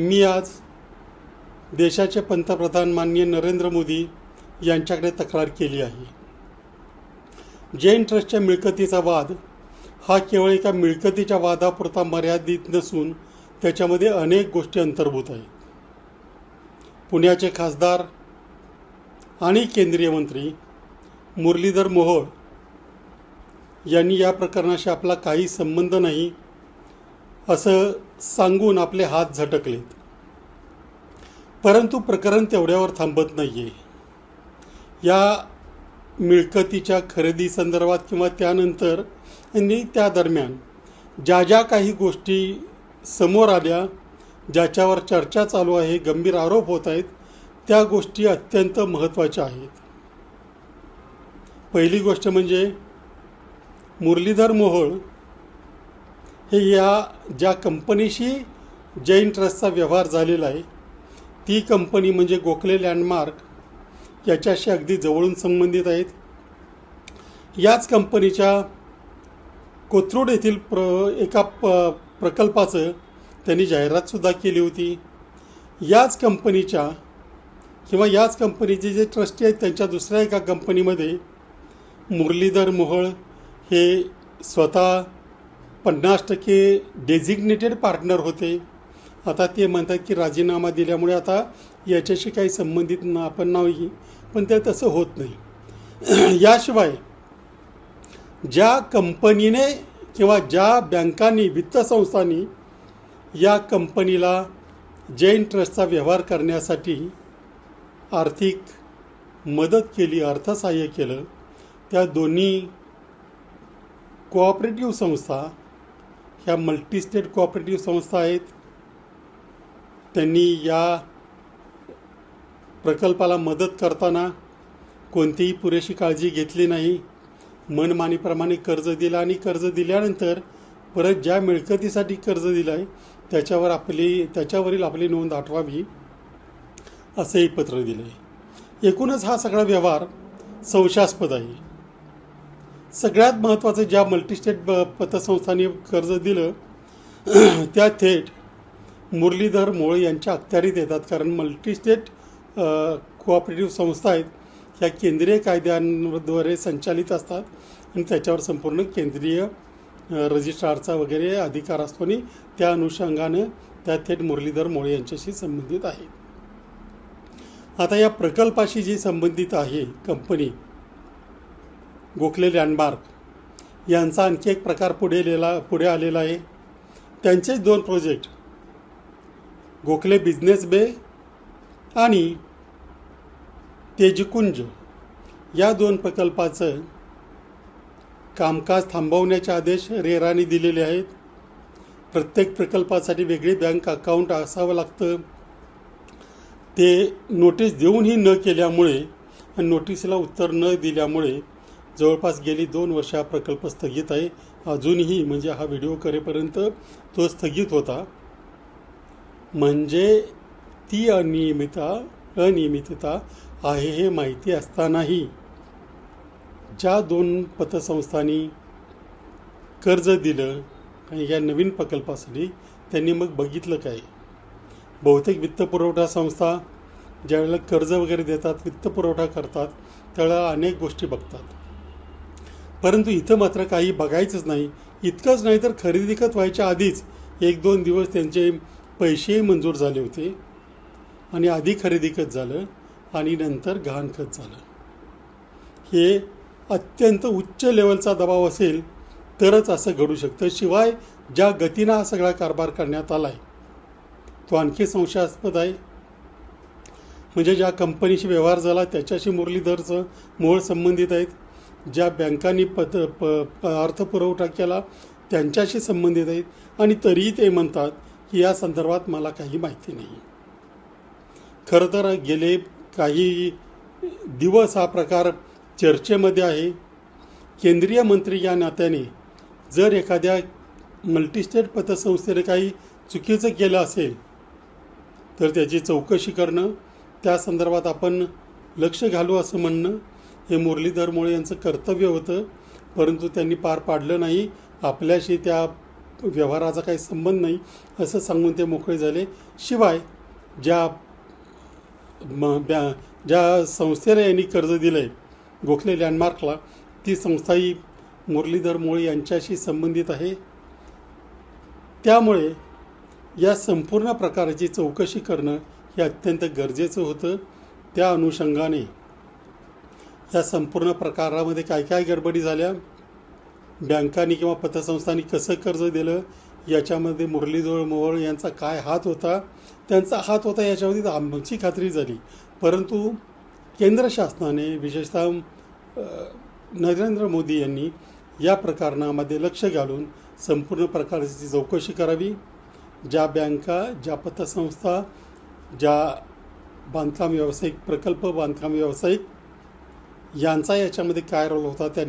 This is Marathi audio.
मी आज देशाचे पंतप्रधान माननीय नरेंद्र मोदी यांच्याकडे तक्रार केली आहे. जैन ट्रस्टच्या मिळकतीचा वाद हा केवळ एका मिळकतीच्या वादापुरता मर्यादित नसून त्याच्यामध्ये अनेक गोष्टी अंतर्भूत आहेत. पुण्याचे खासदार आणि केंद्रीय मंत्री मुरलीधर मोहोळ यांनी या प्रकरणाशी आपला काही संबंध नाही असं सांगून आपले हात झटकलेत. परंतु प्रकरण तेवढ्यावर थांबत नाही आहे या मिळकतीच्या खरेदी संदर्भात किंवा त्यानंतर आणि त्या दरम्यान ज्या ज्या काही गोष्टी समोर आल्या ज्याच्यावर चर्चा चालू आहे गंभीर आरोप होत आहेत त्या गोष्टी अत्यंत महत्त्वाच्या आहेत. पहिली गोष्ट म्हणजे मुरलीधर मोहोळ हे या ज्या कंपनीशी जैन ट्रस्टचा व्यवहार झालेला आहे ती कंपनी म्हणजे गोखले लँडमार्क याच्याशी अगदी जवळून संबंधित आहेत. याच कंपनीच्या कोथरूड येथील प्र एका प प्रकल्पाचं त्यांनी जाहिरातसुद्धा केली होती. याच कंपनीच्या किंवा याच कंपनीचे जे ट्रस्टी आहेत त्यांच्या दुसऱ्या एका कंपनीमध्ये मुरलीधर मोहळ हे स्वतः पन्नास टक्के डेझिग्नेटेड पार्टनर होते. आता ते म्हणतात की राजीनामा दिल्यामुळे आता याच्याशी काही संबंधित ना आपण नाही पण ते तसं होत नाही. याशिवाय ज्या कंपनीने किंवा ज्या बँकांनी वित्तसंस्थांनी या कंपनीला जैन ट्रस्टचा व्यवहार करण्यासाठी आर्थिक मदत केली अर्थसहाय्य केलं त्या दोन्ही कोऑपरेटिव्ह संस्था ह्या मल्टीस्टेट कोऑपरेटिव्ह संस्था आहेत त्यांनी या प्रकल्पाला मदत करताना कोणतीही पुरेशी काळजी घेतली नाही. मनमानीप्रमाणे कर्ज दिलं आणि कर्ज दिल्यानंतर परत ज्या मिळकतीसाठी कर्ज दिलं आहे त्याच्यावर आपली त्याच्यावरील आपली नोंद आठवावी असंही पत्र दिलं आहे एकूणच हा सगळा व्यवहार संशयास्पद आहे. सगळ्यात महत्त्वाचं ज्या मल्टीस्टेट ब पतसंस्थांनी कर्ज दिलं त्या थेट मुरलीधर मोळ यांच्या अखत्यारीत येतात. कारण मल्टीस्टेट कोऑपरेटिव्ह संस्था आहेत. ह्या केंद्रीय कायद्यांद्वारे संचालित असतात. आणि त्याच्यावर संपूर्ण केंद्रीय रजिस्ट्रारचा वगैरे अधिकार असतो. आणि त्या अनुषंगानं त्या थेट मुरलीधर मोळे यांच्याशी संबंधित आहे आता या प्रकल्पाशी जी संबंधित आहे कंपनी गोखले लँडमार्क यांचा आणखी एक प्रकार पुढे लिहिला पुढे आलेला आहे. त्यांचेच दोन प्रोजेक्ट गोखले बिझनेस बे आणि तेजकुंज या दोन प्रकल्पाचं कामकाज थांबवण्याचे आदेश रेराने दिलेले आहेत. प्रत्येक प्रकल्पासाठी वेगळी बँक अकाउंट असावं लागतं. ते नोटीस देऊनही न केल्यामुळे नोटीसला उत्तर न दिल्यामुळे जवळपास गेली दोन वर्ष हा प्रकल्प स्थगित आहे. अजूनही म्हणजे हा व्हिडिओ करेपर्यंत तो स्थगित होता. म्हणजे ती अनियमितता अनियमितता आहे हे माहिती असतानाही. ज्या दोन पतसंस्थांनी कर्ज दिलं आणि या नवीन प्रकल्पासाठी त्यांनी मग बघितलं काय? बहुतेक वित्तपुरवठा संस्था ज्यावेळेला कर्ज वगैरे देतात वित्तपुरवठा करतात त्यावेळेला अनेक गोष्टी बघतात. परंतु इथं मात्र काही बघायचंच नाही. इतकंच नाही तर खरेदी विकत व्हायच्या आधीच एक दोन दिवस त्यांचे पैसेही मंजूर झाले होते आणि आधी खरेदी खत झालं आणि नंतर गहाण खत झालं. हे अत्यंत उच्च लेवलचा दबाव असेल तरच असं घडू शकतं. शिवाय ज्या गतीनं हा सगळा कारभार करण्यात आला आहे तो आणखी संशयास्पद आहे. म्हणजे ज्या कंपनीशी व्यवहार झाला त्याच्याशी मुरलीधरचं मूळ संबंधित आहेत. ज्या बँकांनी पत प प अर्थपुरवठा केला त्यांच्याशी संबंधित आहेत. आणि तरीही ते म्हणतात या संदर्भात मला काही माहिती नाही. खरं तर गेले काही दिवस हा प्रकार चर्चेमध्ये आहे. केंद्रीय मंत्री या नात्याने जर एखाद्या मल्टीस्टेट पतसंस्थेने काही चुकीचं केलं असेल तर त्याची चौकशी करणं त्या संदर्भात आपण लक्ष घालू असं म्हणणं हे मुरलीधर मोळे यांचं कर्तव्य होतं. परंतु त्यांनी पार पाडलं नाही. आपल्याशी त्या व्यवहाराचा काही संबंध नाही असं सांगून ते मोकळे झाले. शिवाय ज्या ब्या ज्या संस्थेला यांनी कर्ज दिलं आहे गोखले लँडमार्कला ती संस्थाही मुरलीधर मोळे यांच्याशी संबंधित आहे. त्यामुळे या संपूर्ण प्रकाराची चौकशी करणं हे अत्यंत गरजेचं होतं. त्या अनुषंगाने या संपूर्ण प्रकारामध्ये काय काय गडबडी झाल्या? बँकांनी किंवा पतसंस्थांनी कसं कर्ज दिलं याच्यामध्ये मुरलीधर मोहोळ यांचा काय हात होता त्यांचा हात होता याच्यामध्ये आमची खात्री झाली. परंतु केंद्र शासनाने विशेषतः नरेंद्र मोदी यांनी या प्रकरणामध्ये लक्ष घालून संपूर्ण प्रकारची चौकशी करावी. ज्या बँका ज्या पतसंस्था ज्या बांधकाम व्यावसायिक प्रकल्प बांधकाम व्यावसायिक यांचा याच्यामध्ये काय रोल होता त्यांनी